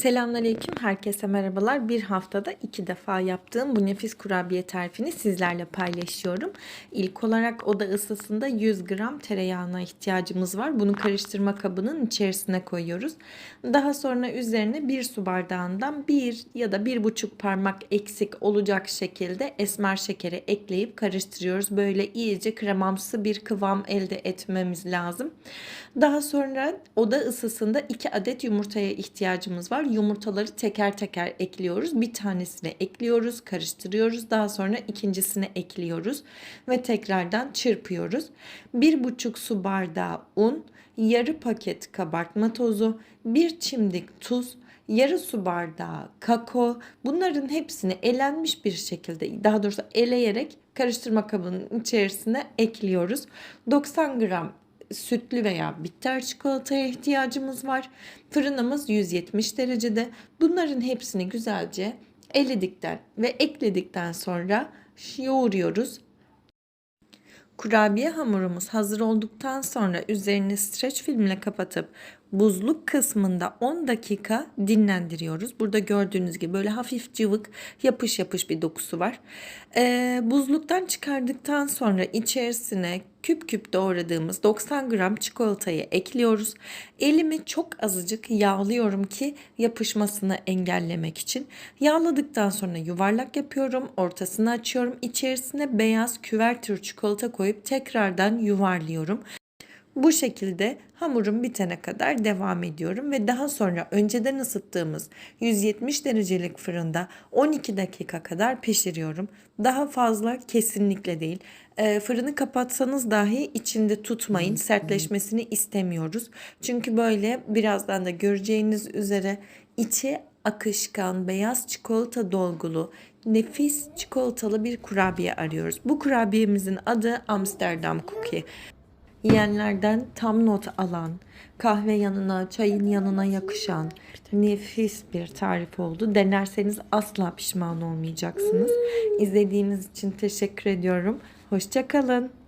Selamünaleyküm, herkese merhabalar. Bir haftada iki defa yaptığım bu nefis kurabiye tarifini sizlerle paylaşıyorum. İlk olarak oda ısısında 100 gram tereyağına ihtiyacımız var. Bunu karıştırma kabının içerisine koyuyoruz. Daha sonra üzerine bir su bardağından bir ya da bir buçuk parmak eksik olacak şekilde esmer şekeri ekleyip karıştırıyoruz. Böyle iyice kremamsı bir kıvam elde etmemiz lazım. Daha sonra oda ısısında 2 adet yumurtaya ihtiyacımız var. Yumurtaları teker teker ekliyoruz. Bir tanesini ekliyoruz, karıştırıyoruz. Daha sonra ikincisini ekliyoruz ve tekrardan çırpıyoruz. 1,5 su bardağı un, yarı paket kabartma tozu, 1 çimdik tuz, yarı su bardağı kakao bunların hepsini elenmiş bir şekilde daha doğrusu eleyerek karıştırma kabının içerisine ekliyoruz. 90 gram sütlü veya bitter çikolataya ihtiyacımız var. Fırınımız 170 derecede. Bunların hepsini güzelce eledikten ve ekledikten sonra yoğuruyoruz. Kurabiye hamurumuz hazır olduktan sonra üzerini streç filmle kapatıp buzluk kısmında 10 dakika dinlendiriyoruz. Burada gördüğünüz gibi böyle hafif cıvık yapış yapış bir dokusu var. Ee, buzluktan çıkardıktan sonra içerisine küp küp doğradığımız 90 gram çikolatayı ekliyoruz. Elimi çok azıcık yağlıyorum ki yapışmasını engellemek için. Yağladıktan sonra yuvarlak yapıyorum. Ortasını açıyorum. İçerisine beyaz küvertür çikolata koyup tekrardan yuvarlıyorum. Bu şekilde hamurum bitene kadar devam ediyorum ve daha sonra önceden ısıttığımız 170 derecelik fırında 12 dakika kadar pişiriyorum. Daha fazla kesinlikle değil. E, fırını kapatsanız dahi içinde tutmayın. Sertleşmesini istemiyoruz. Çünkü böyle birazdan da göreceğiniz üzere içi akışkan beyaz çikolata dolgulu nefis çikolatalı bir kurabiye arıyoruz. Bu kurabiyemizin adı Amsterdam Cookie yiyenlerden tam not alan, kahve yanına, çayın yanına yakışan nefis bir tarif oldu. Denerseniz asla pişman olmayacaksınız. İzlediğiniz için teşekkür ediyorum. Hoşçakalın.